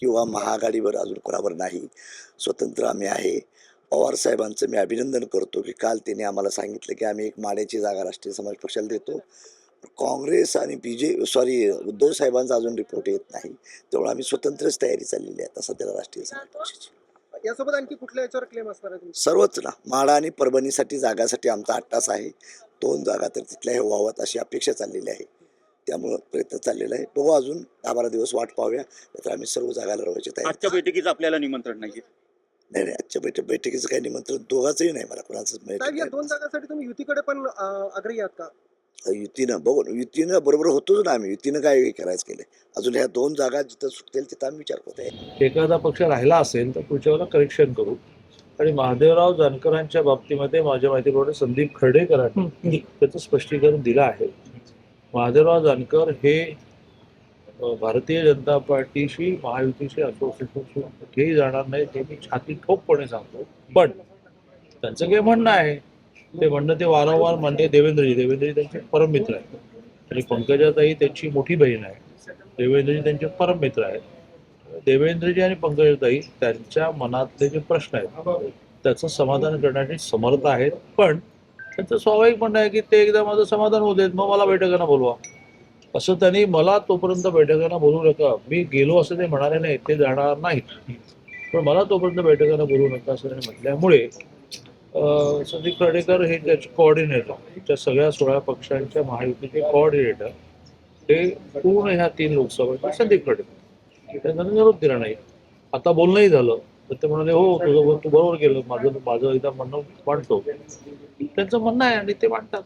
किंवा महाआघाडीवर अजून कोणावर नाही. स्वतंत्र आम्ही आहे. पवार साहेबांचं मी अभिनंदन करतो की काल त्यांनी आम्हाला सांगितलं की आम्ही एक माड्याची जागा राष्ट्रीय समाज पक्षाला देतो. काँग्रेस आणि बी जे सॉरी उद्धव साहेबांचा अजून रिपोर्ट येत नाही. त्यामुळे आम्ही स्वतंत्रच तयारी चाललेली आहे आता सध्याला राष्ट्रीय समाज पक्षाची. यासोबत आणखी कुठल्या याच्यावर क्लेम असणार आहे? सर्वच ना. माडा आणि परभणीसाठी जागासाठी आमचा अट्टास आहे. दोन जागा तर तिथल्या हे व्हाव्यात अशी अपेक्षा चाललेली आहे. त्यामुळं प्रयत्न चाललेला आहे. बघू अजून दहा बारा दिवस वाट पाहूया. तर आम्ही सर्व जागा लढवायची तयारी आजच्या बैठकीचं आपल्याला निमंत्रण नाही नाही नाही आजच्या बैठक बैठकीचं काही निमंत्रण दोघांचंही नाही मला. कोणाचंच साहेब या माहिती दोन जागांसाठी तुम्ही युतीकडे पण अं, आग्रही आहात का? युतीनं बघू युतीनं बरोबर होतोच ना आम्ही. युतीनं काय करायचं केलं अजून ह्या दोन जागा जिथं सुटतील तिथं आम्ही विचार करतो आहे एखादा पक्ष राहिला असेल तर पुढच्या वेळेला करेक्शन करू. आणि महादेवराव जानकरांच्या बाबतीमध्ये माझ्या माहितीप्रमाणे संदीप खर्डेकरांनी त्याचं स्पष्टीकरण दिलं आहे. महादेवराव जानकर हे भारतीय जनता पार्टीशी महायुतीशी असोसिएशन कुठेही जाणार नाही ते मी छाती ठोकपणे सांगतो. पण त्यांचं काही म्हणणं आहे? ते म्हणणं ते वारंवार म्हणते देवेंद्रजी. देवेंद्रजी त्यांचे परममित्र आहेत. आणि पंकजाताई त्यांची मोठी बहीण आहे. देवेंद्रजी त्यांचे परममित्र आहेत. देवेंद्रजी आणि पंकजाताई त्यांच्या मनातले जे प्रश्न आहेत त्याचं समाधान करण्यासाठी समर्थ आहेत. पण त्यांचं स्वाभाविक म्हणणं आहे की ते एकदा माझं समाधान होऊ देत मग मला बैठकांना बोलवा. असं त्यांनी मला तोपर्यंत बैठकांना बोलू नका. मी गेलो असं ते म्हणाले नाही ते जाणार नाहीत पण मला तोपर्यंत बैठकांना बोलू नका असं त्यांनी म्हटल्यामुळे संदीप खर्डेकर हे त्याचे कोऑर्डिनेटर त्या सगळ्या सोळा पक्षांच्या महायुतीचे कोऑर्डिनेटर ते पूर्ण ह्या तीन लोकसभेचे संदीप खाडेकर त्यांना निरोप दिला नाही. आता बोलणंही झालं. तर ते म्हणाले हो तुझं तू बरोबर केलं माझं माझं एकदा म्हणणं मांडतो. त्यांचं म्हणणं आहे आणि ते मांडतात.